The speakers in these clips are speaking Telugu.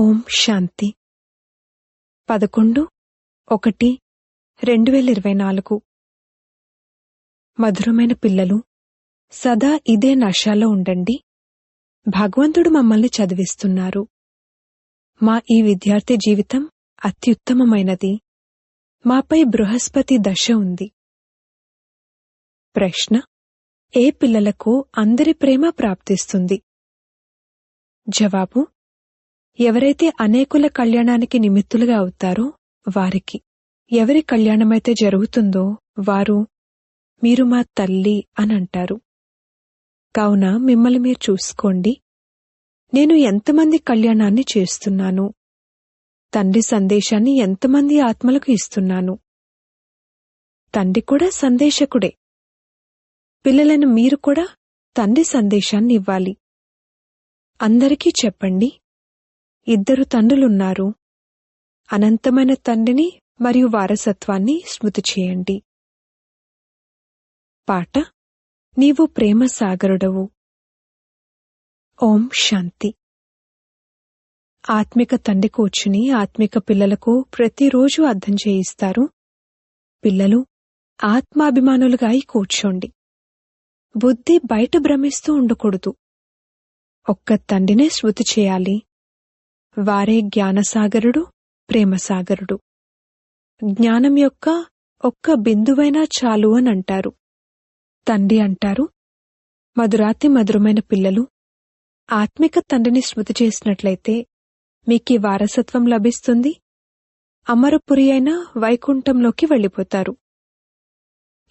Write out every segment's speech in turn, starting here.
ఓం శాంతి. పదకొండు ఒకటి రెండు వేల ఇరవై నాలుగు. మధురమైన పిల్లలు సదా ఇదే నశాలో ఉండండి. భగవంతుడు మమ్మల్ని చదివిస్తున్నారు. మా ఈ విద్యార్థి జీవితం అత్యుత్తమమైనది. మాపై బృహస్పతి దశ ఉంది. ప్రశ్న ఏ పిల్లలకు అందరి ప్రేమ ప్రాప్తిస్తుంది? జవాబు ఎవరైతే అనేకుల కళ్యాణానికి నిమిత్తులుగా అవుతారో వారికి ఎవరి కళ్యాణమైతే జరుగుతుందో వారు మీరు మా తల్లి అని అంటారు కావున మిమ్మల్ని మీరు చూసుకోండి. నేను ఎంతమంది కళ్యాణాన్ని చేస్తున్నాను? తండ్రి సందేశాన్ని ఎంతమంది ఆత్మలకు ఇస్తున్నాను? తండ్రి కూడా సందేశకుడే. పిల్లలను మీరు కూడా తండ్రి సందేశాన్ని ఇవ్వాలి. అందరికీ చెప్పండి. ఇద్దరు తండ్రులున్నారు. అనంతమైన తండ్రిని మరియు వారసత్వాన్ని స్మృతి చేయండి. పాట నీవు ప్రేమ సాగరుడవు. ఓం శాంతి. ఆత్మిక తండ్రి కూర్చుని ఆత్మిక పిల్లలకు ప్రతిరోజు అర్థం చేయిస్తారు. పిల్లలు ఆత్మాభిమానులుగా అయి కూర్చోండి. బుద్ధి బయట భ్రమిస్తూ ఉండకూడదు. ఒక్క తండ్రినే శృతి చేయాలి. వారే జ్ఞానసాగరుడు ప్రేమసాగరుడు. జ్ఞానం యొక్క ఒక్క బిందువైనా చాలు అని అంటారు తండ్రి అంటారు మధురాతి మధురమైన పిల్లలు ఆత్మిక తండ్రిని స్మృతి చేసినట్లయితే మీకీ వారసత్వం లభిస్తుంది. అమరపురి అయిన వైకుంఠంలోకి వెళ్ళిపోతారు.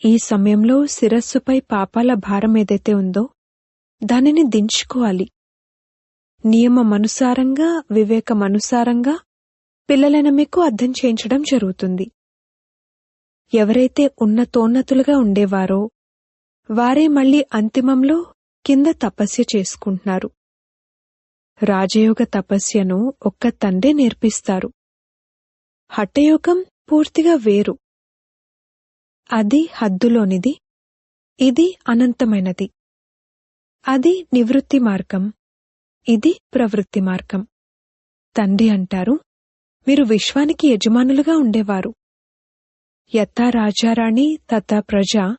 ఈ సమయంలో శిరస్సుపై పాపాల భారం ఏదైతే ఉందో దానిని దించుకోవాలి. నియమమనుసారంగా వివేకమనుసారంగా పిల్లలను మీకు అర్థం చేయించడం జరుగుతుంది. ఎవరైతే ఉన్నతోన్నతులుగా ఉండేవారో వారే మళ్ళీ అంతిమంలో కింద తపస్య చేసుకుంటున్నారు. రాజయోగ తపస్యను ఒక్క తండ్రి నేర్పిస్తారు. హఠయోగం పూర్తిగా వేరు. అది హద్దులోనిది ఇది అనంతమైనది. అది నివృత్తి మార్గం. ఇది ప్రవృత్తి మార్గం. తండ్రి అంటారు మీరు విశ్వానికి యజమానులుగా ఉండేవారు. యథా రాజారాణి తథా ప్రజ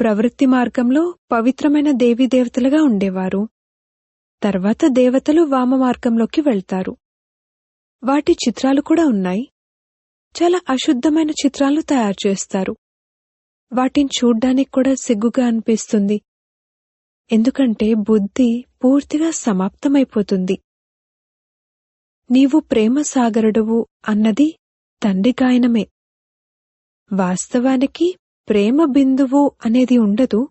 ప్రవృత్తి మార్గంలో పవిత్రమైన దేవీదేవతలుగా ఉండేవారు. తర్వాత దేవతలు వామ మార్గంలోకి వెళ్తారు. వాటి చిత్రాలు కూడా ఉన్నాయి. చాలా అశుద్ధమైన చిత్రాలు తయారు చేస్తారు. వాటిని చూడ్డానికి కూడా సిగ్గుగా అనిపిస్తుంది. ఎందుకంటే బుద్ధి పూర్తిగా సమాప్తమైపోతుంది. నీవు ప్రేమ సాగరుడువు అన్నది తండ్రి గాయనమే. వాస్తవానికి ప్రేమ బిందువు అనేది ఉండదు.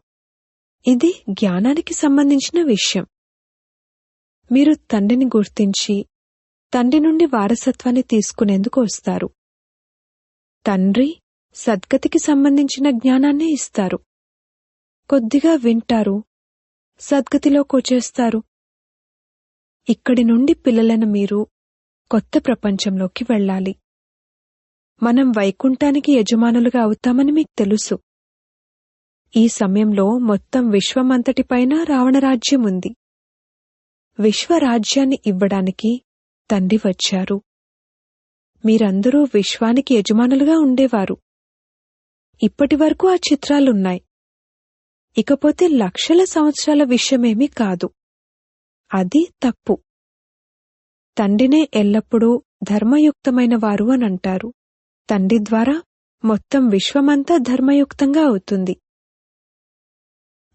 ఇది జ్ఞానానికి సంబంధించిన విషయం. మీరు తండ్రిని గుర్తించి తండ్రి నుండి వారసత్వాన్ని తీసుకునేందుకు వస్తారు. తండ్రి సద్గతికి సంబంధించిన జ్ఞానాన్ని ఇస్తారు. కొద్దిగా వింటారు సద్గతిలోకొచ్చేస్తారు ఇక్కడి నుండి పిల్లలను మీరు కొత్త ప్రపంచంలోకి వెళ్ళాలి. మనం వైకుంఠానికి యజమానులుగా అవుతామని మీకు తెలుసు. ఈ సమయంలో మొత్తం విశ్వమంతటిపైన రావణరాజ్యం ఉంది. విశ్వరాజ్యాన్ని ఇవ్వడానికి తండ్రి వచ్చారు. మీరందరూ విశ్వానికి యజమానులుగా ఉండేవారు. ఇప్పటివరకు ఆ చిత్రాలున్నాయి. ఇకపోతే లక్షల సంవత్సరాల విషయమేమీ కాదు. అది తప్పు. తండ్రినే ఎల్లప్పుడూ ధర్మయుక్తమైన వారు అని అంటారు. తండ్రి ద్వారా మొత్తం విశ్వమంతా ధర్మయుక్తంగా అవుతుంది.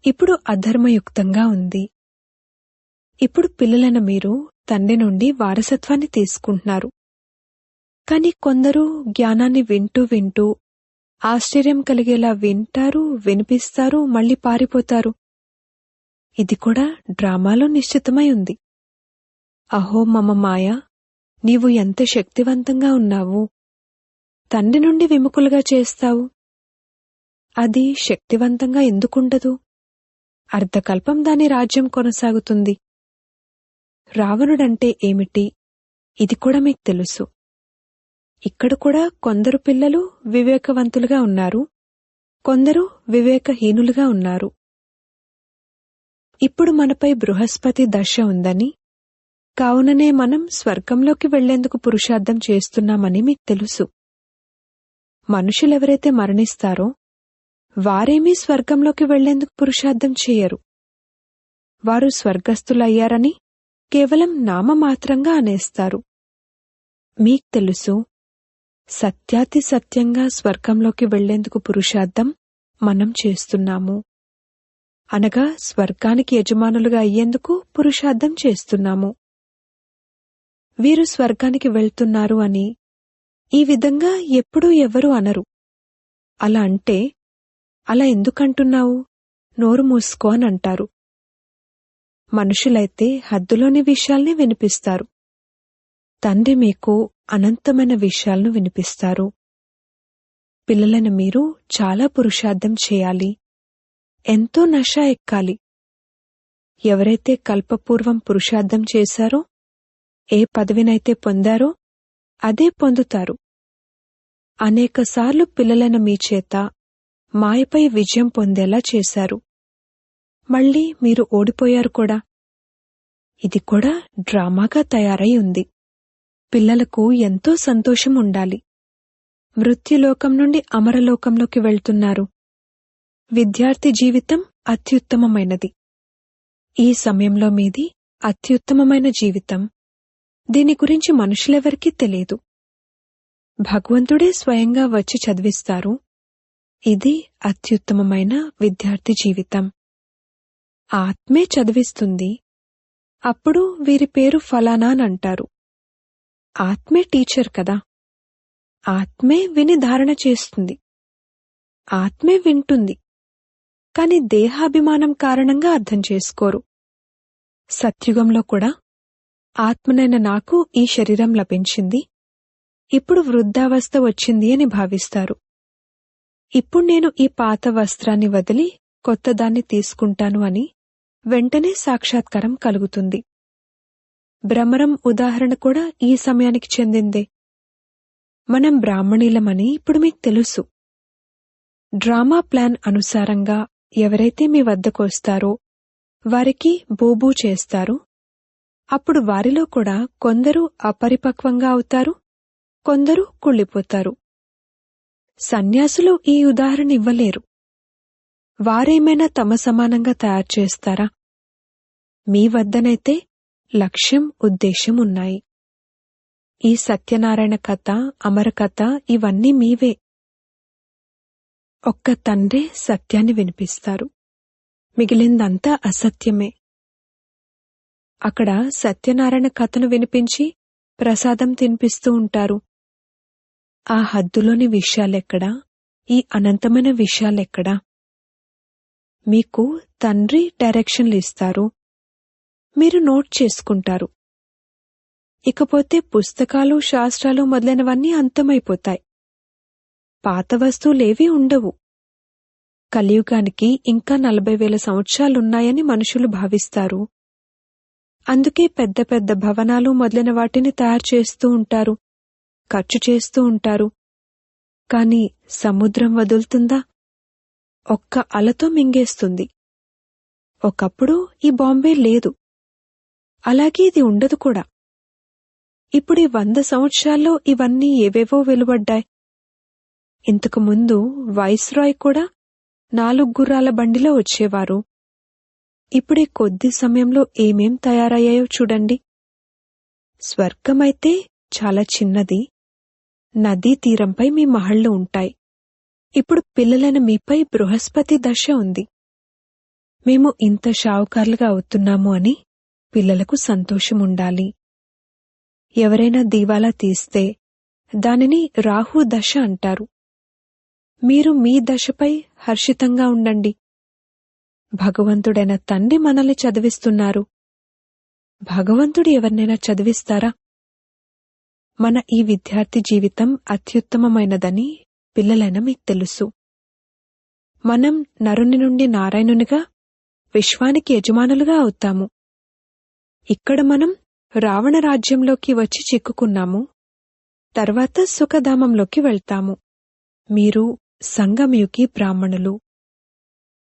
ఇప్పుడు అధర్మయుక్తంగా ఉంది. ఇప్పుడు పిల్లలను మీరు తండ్రి నుండి వారసత్వాన్ని తీసుకుంటున్నారు. కాని కొందరు జ్ఞానాన్ని వింటూ వింటూ ఆశ్చర్యం కలిగేలా వింటారు వినిపిస్తారు మళ్ళీ పారిపోతారు. ఇది కూడా డ్రామాలో నిశ్చితమై ఉంది. అహో మమ మాయ! నీవు ఎంత శక్తివంతంగా ఉన్నావు! తండ్రి నుండి విముకులుగా చేస్తావు. అది శక్తివంతంగా ఎందుకుండదు? అర్ధకల్పం దాని రాజ్యం కొనసాగుతుంది. రావణుడంటే ఏమిటి? ఇది కూడా మీకు తెలుసు. ఇక్కడ కూడా కొందరు పిల్లలు వివేకవంతులుగా ఉన్నారు. కొందరు వివేకహీనులుగా ఉన్నారు. ఇప్పుడు మనపై బృహస్పతి దశ ఉందని కావుననే మనం స్వర్గంలోకి వెళ్ళేందుకు పురుషార్థం చేస్తున్నామని మీకు తెలుసు. మనుషులెవరైతే మరణిస్తారో వారేమీ స్వర్గంలోకి వెళ్ళేందుకు పురుషార్థం చేయరు. వారు స్వర్గస్థులయ్యారని కేవలం నామమాత్రంగా అనేస్తారు. మీకు తెలుసు సత్యాతి సత్యంగా స్వర్గంలోకి వెళ్ళేందుకు పురుషార్థం మనం చేస్తున్నాము. అనగా స్వర్గానికి యజమానులుగా అయ్యేందుకు పురుషార్థం చేస్తున్నాము. వీరు స్వర్గానికి వెళ్తున్నారు అని ఈ విధంగా ఎప్పుడూ ఎవరూ అనరు. అలా అంటే అలా ఎందుకంటున్నావు? నోరు మూసుకో అని అంటారు. మనుషులైతే హద్దులోని విషయాల్ని వినిపిస్తారు. తండ్రి మీకు అనంతమైన విషయాలను వినిపిస్తారు. పిల్లలను మీరు చాలా పురుషార్థం చేయాలి. ఎంతో నష ఎక్కాలి. ఎవరైతే కల్పపూర్వం పురుషార్థం చేశారో ఏ పదవినైతే పొందారో అదే పొందుతారు. అనేకసార్లు పిల్లలను మీ చేత మాయపై విజయం పొందేలా చేశారు. మళ్ళీ మీరు ఓడిపోయారు కూడా. ఇది కూడా డ్రామాగా తయారై ఉంది. పిల్లలకు ఎంతో సంతోషం ఉండాలి మృత్యులోకం నుండి అమరలోకంలోకి వెళ్తున్నారు. విద్యార్థి జీవితం అత్యుత్తమమైనది. ఈ సమయంలో మీది అత్యుత్తమమైన జీవితం. దీని గురించి మనుషులెవరికీ తెలియదు. భగవంతుడే స్వయంగా వచ్చి చదివిస్తారు. ఇది అత్యుత్తమమైన విద్యార్థి జీవితం. ఆత్మే చదివిస్తుంది. అప్పుడు వీరి పేరు ఫలానా అని అంటారు. ఆత్మే టీచర్ కదా. ఆత్మే విని ధారణ చేస్తుంది. ఆత్మే వింటుంది. కాని దేహాభిమానం కారణంగా అర్థం చేసుకోరు. సత్యుగంలో కూడా ఆత్మనైన నాకు ఈ శరీరం లభించింది. ఇప్పుడు వృద్ధావస్థ వచ్చింది అని భావిస్తారు. ఇప్పుడు నేను ఈ పాత వస్త్రాన్ని వదిలి కొత్తదాన్ని తీసుకుంటాను అని వెంటనే సాక్షాత్కారం కలుగుతుంది. భ్రమరం ఉదాహరణ కూడా ఈ సమయానికి చెందిందే. మనం బ్రాహ్మణీలమని ఇప్పుడు మీకు తెలుసు. డ్రామా ప్లాన్ అనుసారంగా ఎవరైతే మీ వద్దకు వస్తారో వారికి బూబూ చేస్తారు. అప్పుడు వారిలో కూడా కొందరు అపరిపక్వంగా అవుతారు కొందరు కుళ్ళిపోతారు. సన్యాసులు ఈ ఉదాహరణ ఇవ్వలేరు. వారేమైనా తమ సమానంగా తయారు చేస్తారా? మీ వద్దనైతే లక్ష్యం ఉద్దేశం ఉన్నాయి. ఈ సత్యనారాయణ కథ అమర కథ ఇవన్నీ మీవే. ఒక్క తండ్రే సత్యాన్ని వినిపిస్తారు. మిగిలిందంతా అసత్యమే. అక్కడ సత్యనారాయణ కథను వినిపించి ప్రసాదం తినిపిస్తూ ఉంటారు. ఆ హద్దులోని విషయాలెక్కడా? ఈ అనంతమైన విషయాలెక్కడా? మీకు తండ్రి డైరెక్షన్లు ఇస్తారు. మీరు నోట్ చేసుకుంటారు. ఇకపోతే పుస్తకాలు శాస్త్రాలు మొదలైనవన్నీ అంతమైపోతాయి. పాత వస్తువులేవీ ఉండవు. కలియుగానికి ఇంకా నలభై వేల సంవత్సరాలున్నాయని మనుషులు భావిస్తారు. అందుకే పెద్ద పెద్ద భవనాలు మొదలైన వాటిని తయారు చేస్తూ ఉంటారు. ఖర్చు చేస్తూ ఉంటారు. కాని సముద్రం వదులుతుందా? ఒక్క అలతో మింగేస్తుంది. ఒకప్పుడు ఈ బాంబే లేదు. అలాగే ఇది ఉండదు కూడా. ఇప్పుడే వంద సంవత్సరాల్లో ఇవన్నీ ఏవేవో వెలువడ్డాయి. ఇంతకు ముందు వైస్రాయ్ కూడా నాలుగు గుర్రాల బండిలో వచ్చేవారు. ఇప్పుడే కొద్ది సమయంలో ఏమేం తయారయ్యాయో చూడండి. స్వర్గమైతే చాలా చిన్నది. నదీ తీరంపై మీ మహళ్ళు ఉంటాయి. ఇప్పుడు పిల్లలైన మీపై బృహస్పతి దశ ఉంది. మేము ఇంత షావుకారులుగా అవుతున్నాము అని పిల్లలకు సంతోషం ఉండాలి ఎవరైనా దీవాలా తీస్తే దానిని రాహు దశ అంటారు. మీరు మీ దశపై హర్షితంగా ఉండండి. భగవంతుడైన తండ్రి మనల్ని చదివిస్తున్నారు. భగవంతుడు ఎవరినైనా చదివిస్తారా? మన ఈ విద్యార్థి జీవితం అత్యుత్తమమైనదని పిల్లలైన మీకు తెలుసు. మనం నరుని నుండి నారాయణునిగా విశ్వానికి యజమానులుగా అవుతాము. ఇక్కడ మనం రావణ రాజ్యంలోకి వచ్చి చిక్కుకున్నాము. తర్వాత సుఖధామంలోకి వెళ్తాము. మీరు సంగమయుకి బ్రాహ్మణులు.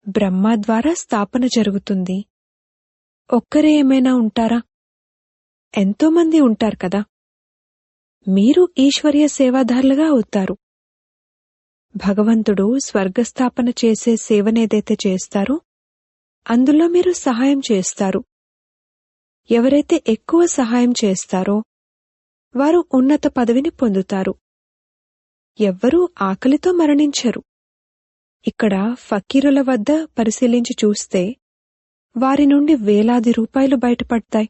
బ్రహ్మ ద్వారా స్థాపన జరుగుతుంది. ఒక్కరే ఏమైనా ఉంటారా? ఎంతోమంది ఉంటారు కదా. మీరు ఈశ్వర్య సేవాదారులుగా అవుతారు. భగవంతుడు స్వర్గస్థాపన చేసే సేవనేదైతే చేస్తారో అందులో మీరు సహాయం చేస్తారు. ఎవరైతే ఎక్కువ సహాయం చేస్తారో వారు ఉన్నత పదవిని పొందుతారు. ఎవ్వరూ ఆకలితో మరణించరు. ఇక్కడ ఫకీరుల వద్ద పరిశీలించి చూస్తే వారి నుండి వేలాది రూపాయలు బయటపడతాయి.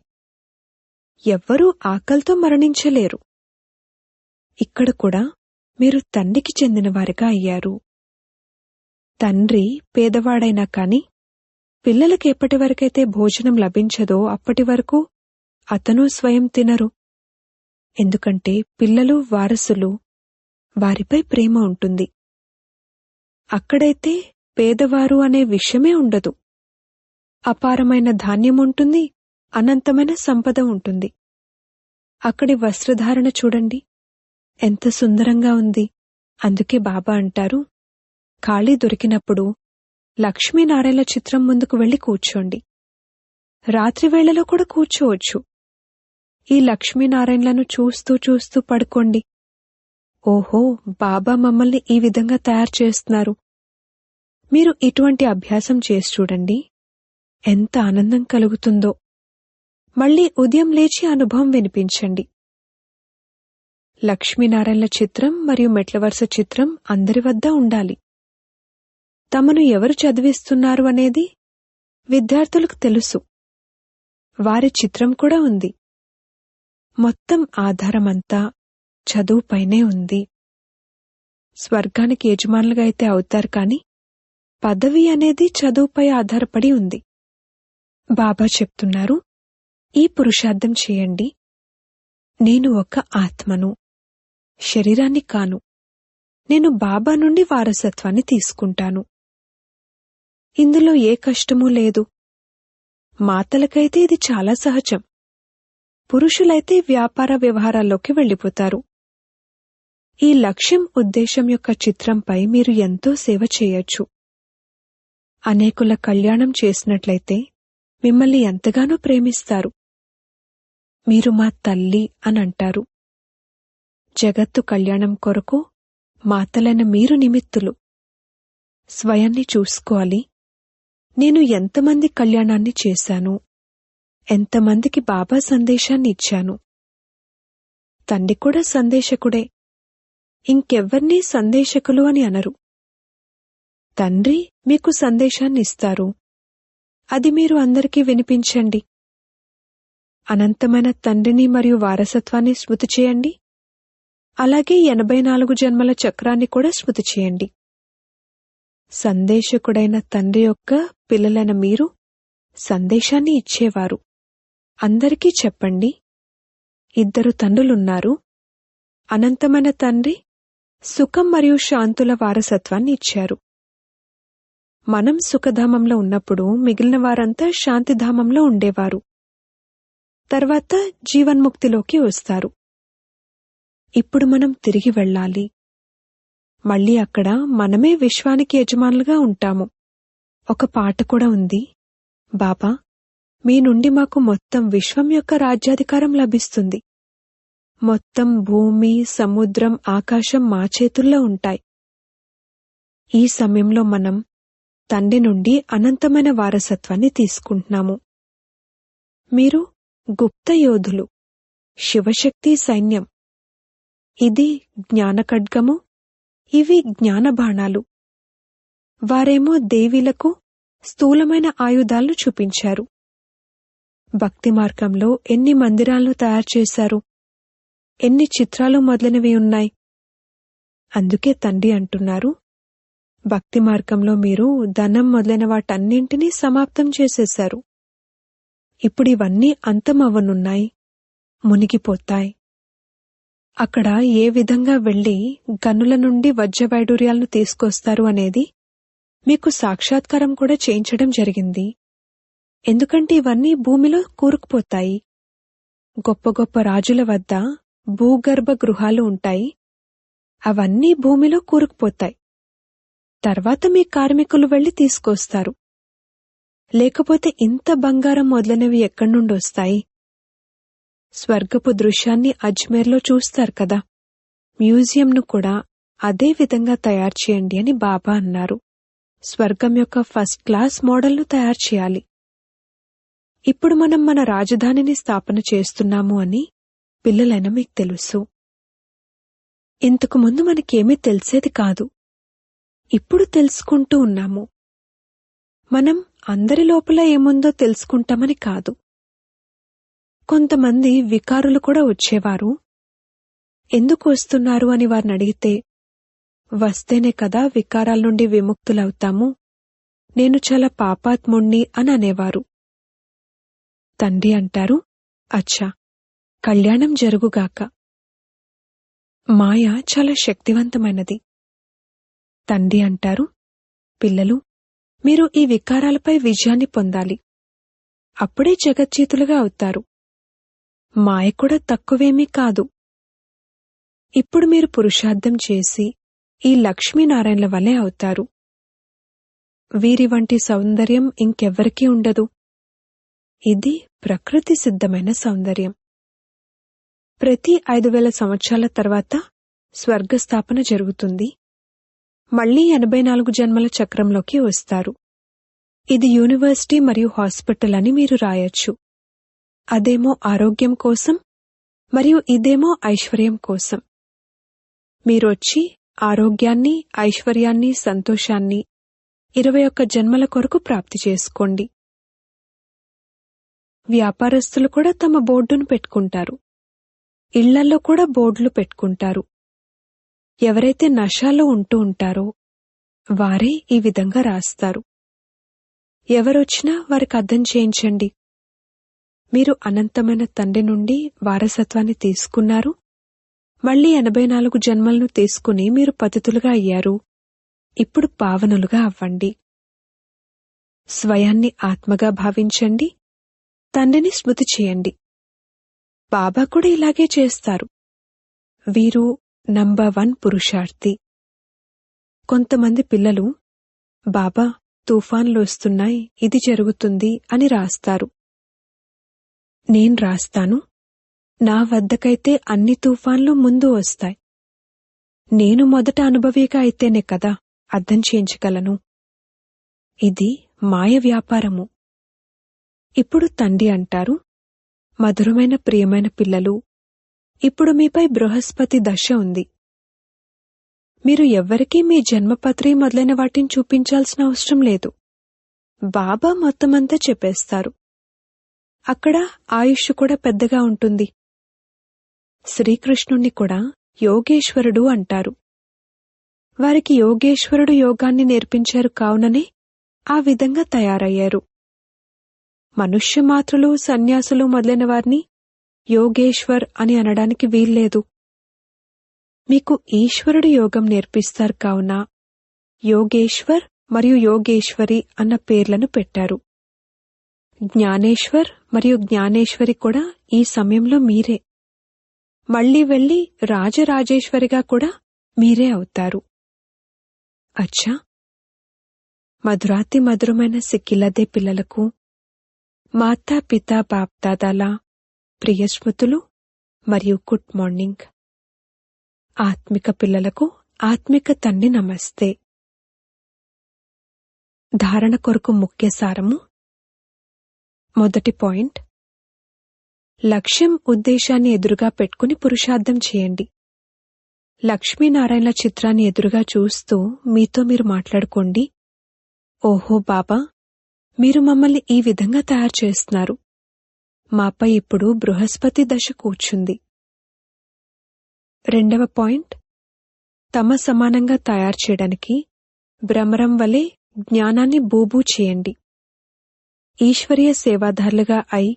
ఎవ్వరూ ఆకలితో మరణించలేరు. ఇక్కడ కూడా మీరు తండ్రికి చెందినవారిగా అయ్యారు. తండ్రి పేదవాడైనా కాని పిల్లలకి ఎప్పటి వరకైతే భోజనం లభించదో అప్పటి వరకు అతను స్వయం తినరు. ఎందుకంటే పిల్లలు వారసులు వారిపై ప్రేమ ఉంటుంది. అక్కడైతే పేదవారు అనే విషయమే ఉండదు. అపారమైన ధాన్యం ఉంటుంది అనంతమైన సంపద ఉంటుంది. అక్కడి వస్త్రధారణ చూడండి. ఎంత సుందరంగా ఉంది. అందుకే బాబా అంటారు ఖాళీ దొరికినప్పుడు లక్ష్మీనారాయణ చిత్రం ముందుకు వెళ్ళి కూర్చోండి. రాత్రి వేళలో కూడా కూర్చోవచ్చు. ఈ లక్ష్మీనారాయణలను చూస్తూ చూస్తూ పడుకోండి. ఓహో బాబా మమ్మల్ని ఈ విధంగా తయారు చేస్తున్నారు. మీరు ఇటువంటి అభ్యాసం చేసి చూడండి. ఎంత ఆనందం కలుగుతుందో. మళ్ళీ ఉదయం లేచి అనుభవం వినిపించండి. లక్ష్మీనారాయణల చిత్రం మరియు మెట్లవరుస చిత్రం అందరి వద్ద ఉండాలి. తమను ఎవరు చదివిస్తున్నారు అనేది విద్యార్థులకు తెలుసు. వారి చిత్రం కూడా ఉంది. మొత్తం ఆధారమంతా చదువుపైనే ఉంది. స్వర్గానికి యజమానులుగా అయితే అవుతారు కాని పదవి అనేది చదువుపై ఆధారపడి ఉంది. బాబా చెప్తున్నారు ఈ పురుషార్థం చేయండి. నేను ఒక ఆత్మను శరీరాన్ని కాను. నేను బాబా నుండి వారసత్వాన్ని తీసుకుంటాను. ఇందులో ఏ కష్టమూ లేదు. మాతలకైతే ఇది చాలా సహజం. పురుషులైతే వ్యాపార వ్యవహారాల్లోకి వెళ్ళిపోతారు. ఈ లక్ష్యం ఉద్దేశం యొక్క చిత్రంపై మీరు ఎంతో సేవ చేయొచ్చు. అనేకుల కళ్యాణం చేసినట్లయితే మిమ్మల్ని ఎంతగానో ప్రేమిస్తారు. మీరు మా తల్లి అని అంటారు. జగత్తు కళ్యాణం కొరకు మాతలైన మీరు నిమిత్తులు. స్వయాన్ని చూసుకోవాలి. నేను ఎంతమంది కళ్యాణాన్ని చేశాను? ఎంతమందికి బాబా సందేశాన్ని ఇచ్చాను? తండ్రి కూడా సందేశకుడే. ఇంకెవ్వర్నీ సందేశకులు అని అనరు. తండ్రి మీకు సందేశాన్ని ఇస్తారు. అది మీరు అందరికీ వినిపించండి. అనంతమైన తండ్రిని మరియు వారసత్వాన్ని స్మృతి చేయండి. అలాగే ఎనభై నాలుగు జన్మల చక్రాన్ని కూడా స్మృతి చేయండి. సందేశకుడైన తండ్రి యొక్క పిల్లలైన మీరు సందేశాన్ని ఇచ్చేవారు. అందరికీ చెప్పండి. ఇద్దరు తండ్రులున్నారు. అనంతమైన తండ్రి సుఖం మరియు శాంతుల వారసత్వాన్ని ఇచ్చారు. మనం సుఖధామంలో ఉన్నప్పుడు మిగిలిన వారంతా శాంతిధామంలో ఉండేవారు. తర్వాత జీవన్ముక్తిలోకి వస్తారు. ఇప్పుడు మనం తిరిగి వెళ్ళాలి. మళ్ళీ అక్కడ మనమే విశ్వానికి యజమానులుగా ఉంటాము. ఒక పాట కూడా ఉంది. బాబా మీ నుండి మాకు మొత్తం విశ్వం యొక్క రాజ్యాధికారం లభిస్తుంది. మొత్తం భూమి సముద్రం ఆకాశం మా చేతుల్లో ఉంటాయి. ఈ సమయంలో మనం తండ్రి నుండి అనంతమైన వారసత్వాన్ని తీసుకుంటున్నాము. మీరు గుప్త యోధులు శివశక్తి సైన్యం. ఇది జ్ఞానఖడ్గము ఇవి జ్ఞానబాణాలు. వారేమో దేవీలకు స్థూలమైన ఆయుధాలను చూపించారు. భక్తి మార్గంలో ఎన్ని మందిరాలను తయారు చేశారు? ఎన్ని చిత్రాలు మొదలైనవి ఉన్నాయి? అందుకే తండ్రి అంటున్నారు భక్తి మార్గంలో మీరు ధనం మొదలైన వాటన్నింటినీ సమాప్తం చేసేశారు. ఇప్పుడు ఇవన్నీ అంతమవ్వనున్నాయి మునిగిపోతాయి. అక్కడ ఏ విధంగా వెళ్ళి గనుల నుండి వజ్రవైడూర్యాలను తీసుకొస్తారు అనేది మీకు సాక్షాత్కారం కూడా చేయించడం జరిగింది. ఎందుకంటే ఇవన్నీ భూమిలో కూరుకుపోతాయి. గొప్ప గొప్ప రాజుల వద్ద భూగర్భ గృహాలు ఉంటాయి. అవన్నీ భూమిలో కూరుకుపోతాయి. తర్వాత మీ కార్మికులు వెళ్ళి తీసుకొస్తారు. లేకపోతే ఇంత బంగారం మొదలైనవి ఎక్కడి నుండి వస్తాయి? స్వర్గపు దృశ్యాన్ని అజ్మేర్లో చూస్తారు కదా. మ్యూజియంను కూడా అదే విధంగా తయారు చేయండి అని బాబా అన్నారు. స్వర్గం యొక్క ఫస్ట్ క్లాస్ మోడల్ను తయారు చేయాలి. ఇప్పుడు మనం మన రాజధానిని స్థాపన చేస్తున్నాము అని పిల్లలైన మీకు తెలుసు. ఇంతకు ముందు మనకేమీ తెలిసేది కాదు. ఇప్పుడు తెలుసుకుంటూ ఉన్నాము. మనం అందరి లోపల ఏముందో తెలుసుకుంటామని కాదు. కొంతమంది వికారులు కూడా వచ్చేవారు. ఎందుకు వస్తున్నారు అని వారిని అడిగితే వస్తేనే కదా వికారాల నుండి విముక్తులవుతాము. నేను చాలా పాపాత్ముణ్ణి అని అనేవారు. తండ్రి అంటారు అచ్చా కళ్యాణం జరుగుగాక. మాయ చాలా శక్తివంతమైనది. తండ్రి అంటారు పిల్లలు మీరు ఈ వికారాలపై విజయాన్ని పొందాలి. అప్పుడే జగజ్జీతులుగా అవుతారు. మాయ కూడా తక్కువేమీ కాదు. ఇప్పుడు మీరు పురుషార్థం చేసి ఈ లక్ష్మీనారాయణల వలె అవుతారు. వీరి వంటి సౌందర్యం ఇంకెవ్వరికీ ఉండదు. ఇది ప్రకృతి సిద్ధమైన సౌందర్యం. ప్రతి ఐదు వేల సంవత్సరాల తర్వాత స్వర్గస్థాపన జరుగుతుంది. మళ్ళీ ఎనభై నాలుగు జన్మల చక్రంలోకి వస్తారు. ఇది యూనివర్సిటీ మరియు హాస్పిటల్ అని మీరు రాయొచ్చు. అదేమో ఆరోగ్యం కోసం మరియు ఇదేమో ఐశ్వర్యం కోసం. మీరొచ్చి ఆరోగ్యాన్ని ఐశ్వర్యాన్ని సంతోషాన్ని ఇరవై ఒక్క జన్మల కొరకు ప్రాప్తి చేసుకోండి. వ్యాపారస్తులు కూడా తమ బోర్డును పెట్టుకుంటారు. ఇళ్ళల్లో కూడా బోర్డులు పెట్టుకుంటారు. ఎవరైతే నషాలో ఉంటూ ఉంటారో వారే ఈ విధంగా రాస్తారు. ఎవరొచ్చినా వారికి అర్థం చేయించండి. మీరు అనంతమైన తండ్రి నుండి వారసత్వాన్ని తీసుకున్నారు? మళ్ళీ ఎనభై నాలుగు జన్మలను తీసుకుని మీరు పతితులుగా అయ్యారు. ఇప్పుడు పావనులుగా అవ్వండి. స్వయాన్ని ఆత్మగా భావించండి. తండ్రిని స్మృతి చేయండి. బాబా కూడా ఇలాగే చేస్తారు. వీరు నంబర్ వన్ పురుషార్థి. కొంతమంది పిల్లలు బాబా తుఫాన్లు వస్తున్నాయి ఇది జరుగుతుంది అని రాస్తారు. నేను రాస్తాను. నా వద్దకైతే అన్ని తుఫాన్లు ముందు వస్తాయి. నేను మొదట అనుభవిగా అయితేనే కదా అర్థం చేయించగలను. ఇది మాయ వ్యాపారము. ఇప్పుడు తండ్రి అంటారు మధురమైన ప్రియమైన పిల్లలు ఇప్పుడు మీపై బృహస్పతి దశ ఉంది. మీరు ఎవ్వరికీ మీ జన్మపత్రి మొదలైన వాటిని చూపించాల్సిన అవసరం లేదు. బాబా మొత్తమంతా చెప్పేస్తారు. అక్కడ ఆయుష్ కూడా పెద్దగా ఉంటుంది. శ్రీకృష్ణుణ్ణి కూడా యోగేశ్వరుడు అంటారు. వారికి యోగేశ్వరుడు యోగాన్ని నేర్పించారు కావుననే ఆ విధంగా తయారయ్యారు. మనుష్య మాత్రులు సన్యాసులు మొదలైన వారిని యోగేశ్వర్ అని అనడానికి వీల్లేదు. మీకు ఈశ్వరుడు యోగం నేర్పిస్తారు కావున యోగేశ్వర్ మరియు యోగేశ్వరి అన్న పేర్లను పెట్టారు. జ్ఞానేశ్వర్ మరియు జ్ఞానేశ్వరి కూడా ఈ సమయంలో మీరే. మళ్ళీ వెళ్ళి రాజరాజేశ్వరిగా కూడా మీరే అవుతారు. అచ్చా! మధురాతి మధురమైన సిక్కిలదే పిల్లలకు మాతా పితా బాప్దాదాల ప్రియస్మృతులు మరియు గుడ్ మార్నింగ్. ఆత్మిక పిల్లలకు ఆత్మిక తండ్రి నమస్తే. ధారణ కొరకు ముఖ్య సారము మొదటి పాయింట్. లక్ష్యం ఉద్దేశాన్ని ఎదురుగా పెట్టుకుని పురుషార్థం చేయండి. లక్ష్మీనారాయణల చిత్రాన్ని ఎదురుగా చూస్తూ మీతో మీరు మాట్లాడుకోండి. ఓహో బాబా! మీరు మమ్మల్ని ఈ విధంగా తయారు చేస్తున్నారు. మాపై ఇప్పుడు బృహస్పతి దశ కూర్చుంది. రెండవ పాయింట్. తమ సమానంగా తయారు చేయడానికి భ్రమరం వలె జ్ఞానాన్ని బూబూ చేయండి. ఈశ్వరీయ సేవాదారులుగా అయి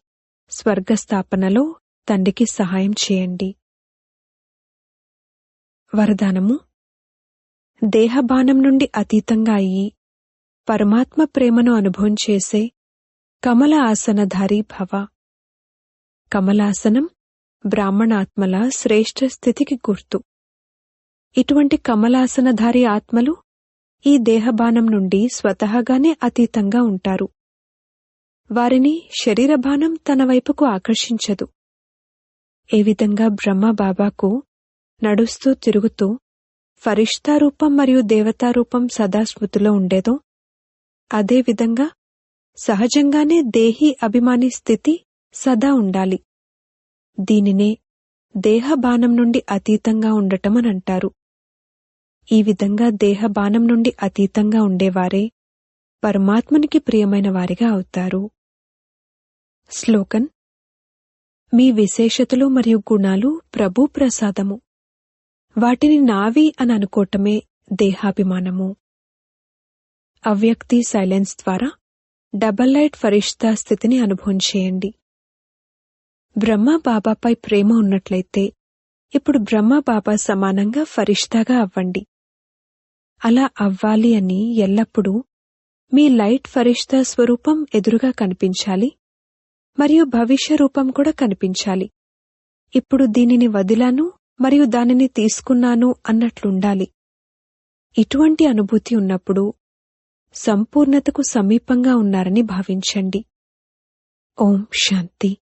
స్వర్గస్థాపనలో తండ్రికి సహాయం చేయండి. వరదానము. దేహబాణం నుండి అతీతంగా అయ్యి పరమాత్మ ప్రేమను అనుభవం చేసే కమల ఆసనధారి భవ. కమలాసనం బ్రాహ్మణాత్మల శ్రేష్ఠ స్థితికి గుర్తు. ఇటువంటి కమలాసనధారి ఆత్మలు ఈ దేహబాణం నుండి స్వతహాగానే అతీతంగా ఉంటారు. వారిని శరీరభానం తన వైపుకు ఆకర్షించదు. ఏ విధంగా బ్రహ్మ బాబాకు నడుస్తూ తిరుగుతూ ఫరిష్తా రూపం మరియు దేవతా రూపం సదా స్మృతిలో ఉండేదో అదేవిధంగా సహజంగానే దేహి అభిమాని స్థితి సదా ఉండాలి. దీనినే దేహబాణం నుండి అతీతంగా ఉండటమనంటారు ఈ విధంగా దేహబాణం నుండి అతీతంగా ఉండేవారే పరమాత్మనికి ప్రియమైన వారిగా అవుతారు. శ్లోకన్ మీ విశేషతలు మరియు గుణాలు ప్రభు ప్రసాదము. వాటిని నావి అని అనుకోవటమే దేహాభిమానము. అవ్యక్తి సైలెన్స్ ద్వారా డబల్ లైట్ ఫరిష్తా స్థితిని అనుభవం చేయండి. బ్రహ్మ బాబాపై ప్రేమ ఉన్నట్లయితే ఇప్పుడు బ్రహ్మ బాబా సమానంగా ఫరిష్తాగా అవ్వండి. అలా అవ్వాలి అని ఎల్లప్పుడూ మీ లైట్ ఫరిష్తా స్వరూపం ఎదురుగా కనిపించాలి. మరియు భవిష్య రూపం కూడా కనిపించాలి. ఇప్పుడు దీనిని వదిలాను మరియు దానిని తీసుకున్నాను అన్నట్లుండాలి. ఇటువంటి అనుభూతి ఉన్నప్పుడు సంపూర్ణతకు సమీపంగా ఉన్నారని భావించండి. ఓం శాంతి.